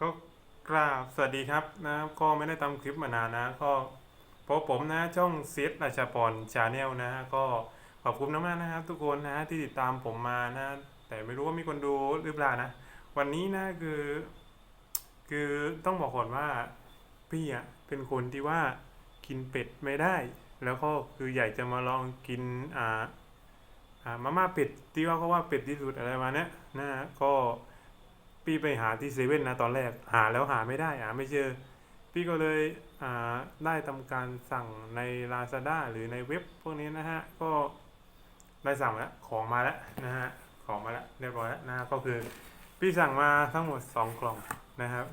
ก็กราบสวัสดีครับนะครับก็ไม่ได้ทำคลิปมานานนะ ก็พราะผมนะช่องเซตราชาพรชาแนลนะก็ขอบคุณมากๆนะครับ ทุกคนนะที่ติดตามผมมานะ แต่ไม่รู้ว่ามีคนดูหรือเปล่านะ วันนี้นะคือ คือต้องบอกก่อนว่าพี่อะเป็นคนที่ว่ากินเป็ดไม่ได้ แล้วก็คืออยากจะมาลองกินอ่าอ่ามาม่าเป็ดที่ว่าเขาว่าเป็ดที่สุดอะไรมาเนี้ยนะฮะก็ พี่ไปหาที่เซเว่นนะตอนแรกหาแล้วหาไม่ได้หาไม่เจอ พี่ก็เลยอ่าได้ทำการสั่งใน Lazada หรือในเว็บพวกนี้นะฮะ ก็ได้สั่งแล้วของมาแล้วนะฮะของมาแล้วเรียบร้อยแล้วนะฮะก็คือ พี่สั่งมาทั้งหมด 2 กล่องนะครับ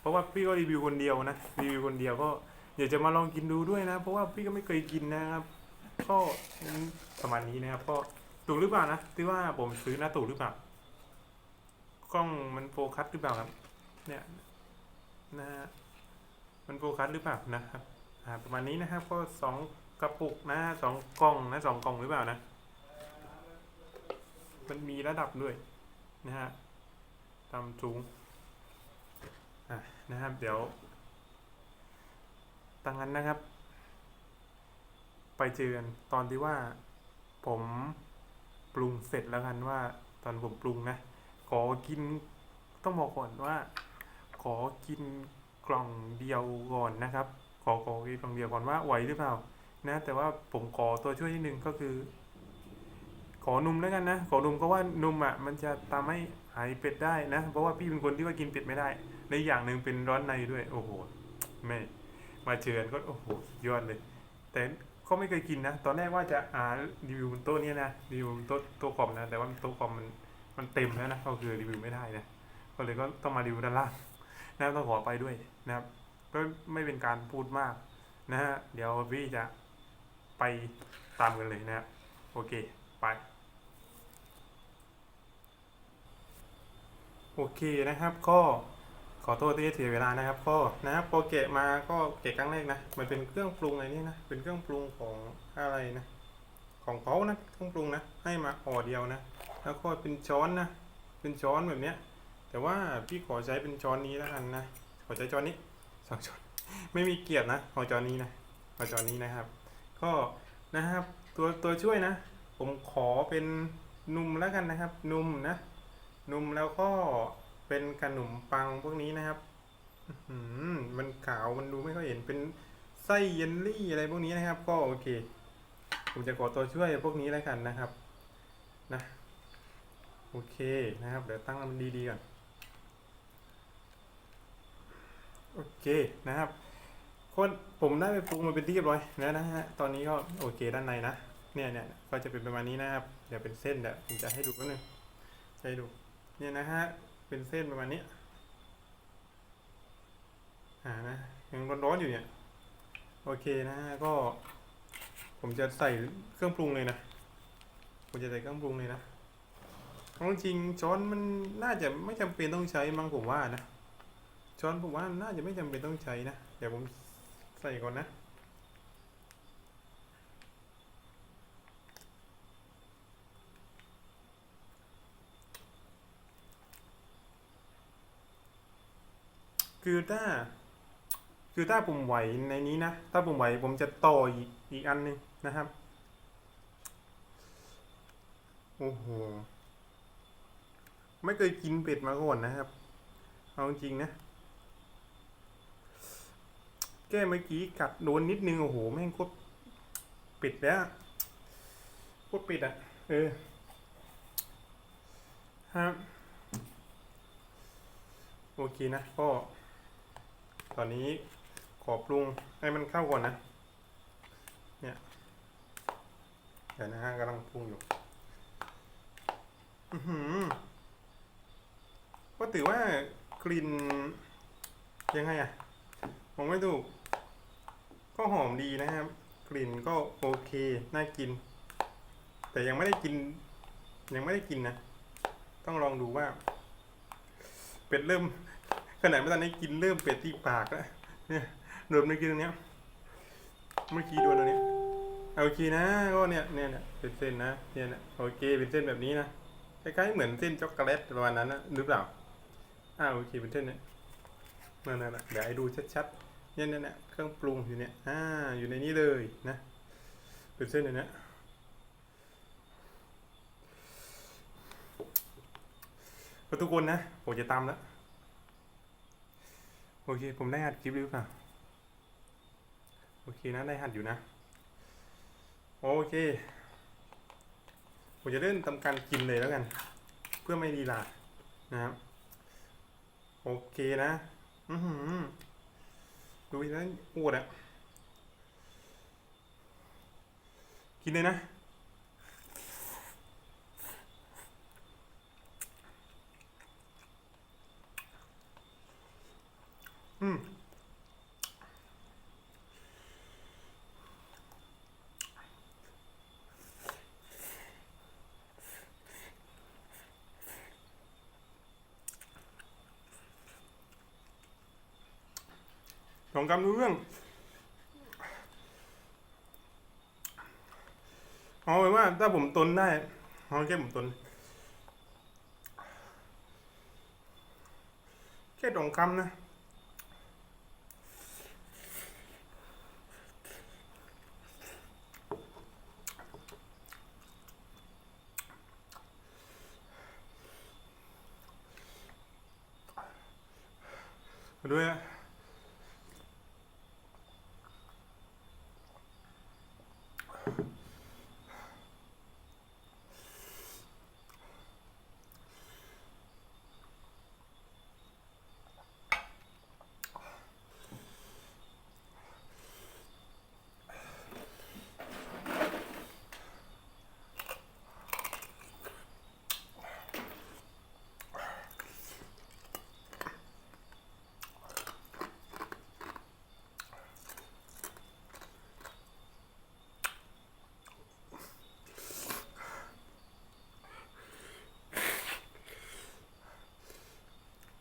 เพราะว่าพี่ก็รีวิวคนเดียวนะรีวิวคนเดียวก็อยากจะมาลองกินดูด้วยนะ เพราะว่าพี่ก็ไม่เคยกินนะครับก็ประมาณนี้นะครับก็ถูกหรือเปล่านะที่ว่าผมซื้อนะถูกหรือเปล่า กล้องมันโฟกัสหรือเปล่าครับ เนี่ยนะฮะมันโฟกัสหรือเปล่านะครับอ่าประมาณนี้นะครับก็สองกระปุกนะสองกล่องนะสองกล่องหรือเปล่านะ มันมีระดับด้วยนะฮะตามสูงอะนะครับเดี๋ยวตั้งนั้นนะครับ ไปเจอกันตอนที่ว่าผมปรุงเสร็จแล้วกันว่าตอนผมปรุงนะ อกินต้องบอกก่อนว่า ขอกินกล่องเดียวก่อนนะครับ ขอขอกินกล่องเดียวก่อนว่าไหวหรือเปล่า นะ แต่ว่าผมขอตัวช่วยนิดนึงก็คือ ขอนมแล้วกันนะ ขอนมก็ว่านมอะมันจะทำให้หายเป็ดได้นะ เพราะว่าพี่เป็นคนที่ว่ากินเป็ดไม่ได้ ในอย่างหนึ่งเป็นร้อนในด้วย โอ้โหแม่มาเชิญก็โอ้โหยอดเลย แต่ก็ไม่เคยกินนะ ตอนแรกว่าจะอ่ารีวิวบนโต๊ะเนี้ยนะรีวิวบนโต๊ะโต๊ะคอมนะ แต่ว่าโต๊ะคอมมัน มันเต็มแล้วนะก็คือรีวิวไม่ได้นะก็เลยก็ต้องมารีวิวด้านล่างนะครับต้องขอไปด้วยนะครับก็ไม่เป็นการพูดมากนะฮะเดี๋ยวพี่จะไปตามกันเลยนะครับโอเคไปโอเคนะครับก็ขอโทษที่เสียเวลานะครับก็นะครับพอเกะมาก็เกะครั้งแรกนะมันเป็นเครื่องปรุงอะไรนี่นะเป็นเครื่องปรุงของอะไรนะของเขานะเครื่องปรุงนะให้มาห่อเดียวนะ แล้วก็เป็นช้อนนะ เป็นช้อนแบบเนี้ย แต่ว่าพี่ขอใช้เป็นช้อนนี้แล้วกันนะ ขอใช้ช้อนนี้สองช้อน ไม่มีเกียรตินะ ขอช้อนนี้นะ ขอช้อนนี้นะครับ ก็นะครับตัวตัวช่วยนะ ผมขอเป็นนุ่มแล้วกันนะครับ นุ่มนะ นุ่มแล้วก็เป็นขนมปังพวกนี้นะครับมันขาวมันดูไม่ค่อยเห็นเป็นไส้เยลลี่อะไรพวกนี้นะครับ ก็โอเค ผมจะขอตัวช่วยพวกนี้แล้วกันนะครับ นะ โอเคนะครับ เดี๋ยวตั้งมันดีๆก่อน โอเคนะครับคนผมได้ไปปรุงมาเป็นที่เรียบร้อยแล้วนะฮะ ตอนนี้ก็โอเคด้านในนะ เนี่ยเนี่ยก็จะเป็นประมาณนี้นะครับ เดี๋ยวเป็นเส้นเดี๋ยวผมจะให้ดูก็นึงจะให้ดู เนี่ยนะฮะ เป็นเส้นประมาณนี้ อ่านะ ยังร้อนๆอยู่เนี่ย โอเคนะฮะ ก็ ผมจะใส่เครื่องปรุงเลยนะ ผมจะใส่เครื่องปรุงเลยนะ เอาจริงช้อนมันน่าจะไม่จำเป็นต้องใช้มั้งผมว่านะช้อนผมว่าน่าจะไม่จำเป็นต้องใช้นะเดี๋ยวผมใส่ก่อนนะคือถ้าคือถ้าผมไหวในนี้นะ ถ้าผมไหวผมจะต่ออีกอีกอันหนึงนะครับ โอ้โห ไม่เคยกินเป็ดมาก่อนนะครับ เอาจริงนะ แก้เมื่อกี้กัดโดนนิดนึง โอ้โห แม่งโคตรเป็ดแล้วโคตรเป็ดอะ เออ ครับ โอเคนะก็ ตอนนี้ขอปรุงให้มันเข้าก่อนนะ เนี่ย เดี๋ยวนะฮะกำลังปรุงอยู่ อือหือ ถือว่ากลิ่นยังไงอะผมไม่ถูก ก็หอมดีนะครับ กลิ่นก็โอเค น่ากิน แต่ยังไม่ได้กิน ยังไม่ได้กินนะ ต้องลองดูว่า เป็ดเริ่ม ขนาดไม่ทันได้กินเริ่มเป็ดที่ปากแล้วเนี่ยโดนเมื่อกี้ตรงเนี้ยเมื่อกี้โดนตรงเนี้ยโอเคนะก็เนี่ยเนี่ยเนี่ยเป็นเส้นนะเนี่ยนะโอเคเป็นเส้นแบบนี้นะคล้ายๆเหมือนเส้นช็อกโกแลตประมาณนั้นนะหรือเปล่า อ่าโอเคเป็นเส้นเนี่ยนั่นน่ะเดี๋ยวให้ดูชัดๆเนี่ยเนี่ยเนี่ยเครื่องปรุงอยู่เนี่ยอ่าอยู่ในนี้เลยนะเป็นเส้นอย่างเนี้ยก็ทุกคนนะผมจะตามแล้วโอเค ผมได้หัดคลิปหรือเปล่าโอเคนะได้หัดอยู่นะ โอเค ผมจะเริ่มทำการกินเลยแล้วกัน เพื่อไม่ดีลานะครับ โอเคนะอือหือดูนะอวดอะกินเลยนะอืม สองกำรู้เรื่องเอาไว้ว่า ถ้าผมตนได้เอาแค่ผมตน แค่สองคำนะด้วย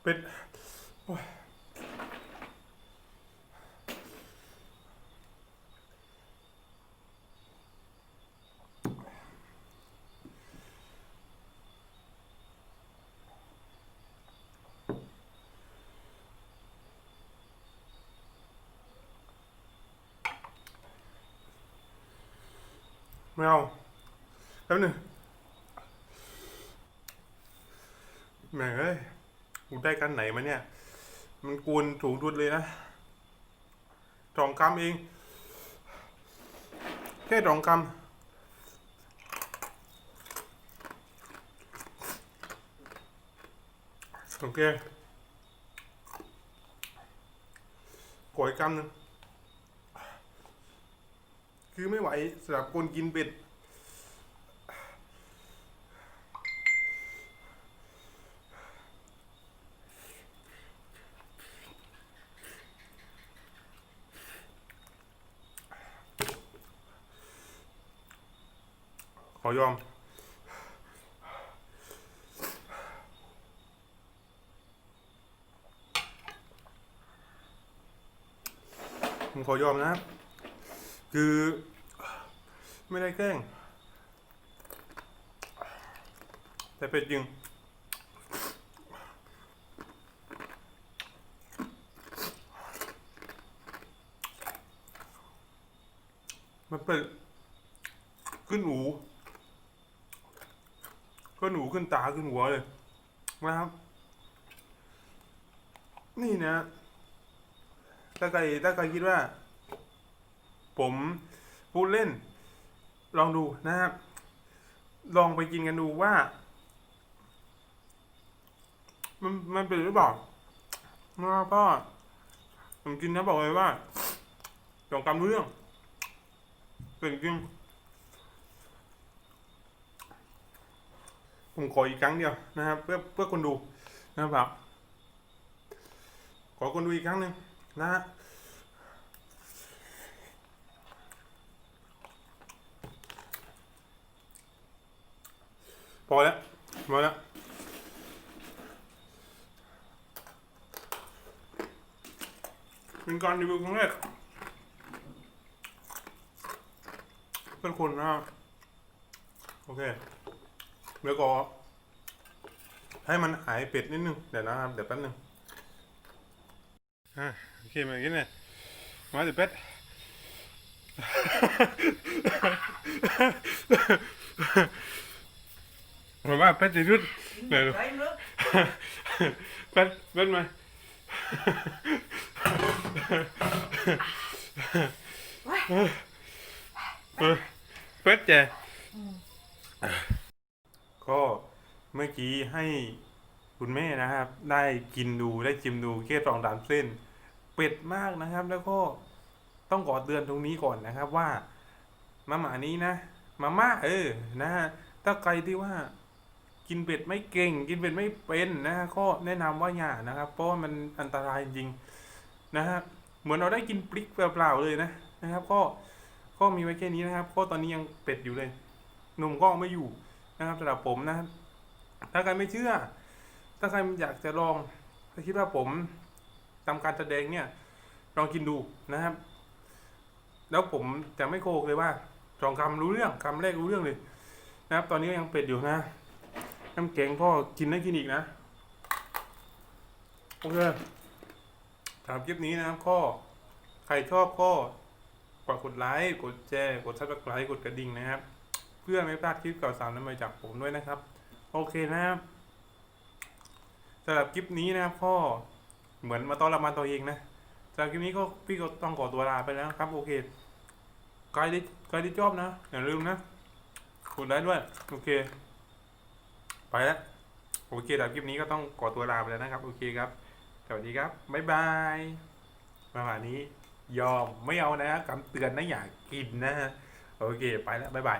เป็ดโอ้ยไม่เอาแป๊บหนึงแหม่เอ้ย กูได้กันไหนมาเนี่ย มันกวนถูงทุดเลยนะสองกรัมเอง แค่สองกรัมโอเคขออีกกรัมหนึงคือไม่ไหวสำหรับคนกินเป็ด ยอม ผมขอยอมนะคือ ไม่ได้แกล้ง แต่เป็ดจริงมันเป็นขึ้นหู ขึ้นหูขึ้นตาขึ้นหัวเลยนะครับ นี่นะ ถ้าใครถ้าใครคิดว่า ผมพูดเล่น ลองดูนะครับ ลองไปกินกันดูว่า มันมันเป็นหรือเปล่านะครับก็ผมกินนะบอกเลยว่าสองกำเรื่องเป็นจริง ผมขออีกครั้งเดียวนะครับ เพื่อเพื่อคนดูนะครับ ขอคนดูอีกครั้งหนึ่งนะฮะพอแล้วพอแล้วเป็นการรีวิวครั้งแรกเพื่อนคนนะโอเค แล้วก็ ให้มันหายเป็ดนิดนึง เดี๋ยวนะครับ เดี๋ยวแป๊บนึงอะโอเคมากินเลยมาสิเป็ดผมว่าเป็ดจะรุดเดี๋ยว Đấy nước เป็ดเป็ดมาเป็ดเจก็ เมื่อกี้ให้คุณแม่นะครับ ได้กินดูได้ชิมดูแค่สองสามเส้น เป็ดมากนะครับ แล้วก็ต้องขอเตือนตรงนี้ก่อนนะครับว่ามาหมานี้นะมาม่าเออนะฮะถ้าใครที่ว่ากินเป็ดไม่เก่ง กินเป็ดไม่เป็นนะฮะก็แนะนำว่าอย่านะครับ เพราะว่ามันอันตรายจริงนะฮะเหมือนเราได้กินพริกเปล่าๆเลยนะนะครับ ก็ก็มีไว้แค่นี้นะครับก็ตอนนี้ยังเป็ดอยู่เลยหนุ่มก็ไม่อยู่นะครับสำหรับผมนะครับ ถ้าใครไม่เชื่อ ถ้าใครอยากจะลองถ้าคิดว่าผมทำการแสดงเนี่ย ลองกินดูนะครับ แล้วผมจะไม่โกหกเลยว่าสองคำรู้เรื่องคำแรกรู้เรื่องเลย นะครับ ตอนนี้ยังเป็ดอยู่นะน้ำแกงพ่อกินได้กินอีกนะโอเคสำหรับคลิปนี้นะครับก็ใครชอบก็ฝากกดไลค์กดแชร์กดซับสไครต์กดกระดิ่งนะครับ เพื่อไม่พลาดคลิปเก่าสาวนั้นมาจากผมด้วยนะครับ โอเคนะครับสำหรับคลิปนี้นะครับก็เหมือนมาต้อนรับมาตัวเองนะสำหรับคลิปนี้ก็พี่ก็ต้องขอตัวลาไปแล้วครับ โอเคใครที่ใครที่ชอบนะ อย่าลืมนะกดไลค์ด้วย โอเค ไปแล้วโอเคสำหรับคลิปนี้ก็ต้องขอตัวลาไปแล้วนะครับ โอเคครับสวัสดีครับบ๊ายบายประมาณนี้ยอมไม่เอานะคำเตือนนะอย่ากินนะฮะโอเค ไปแล้วบ๊ายบาย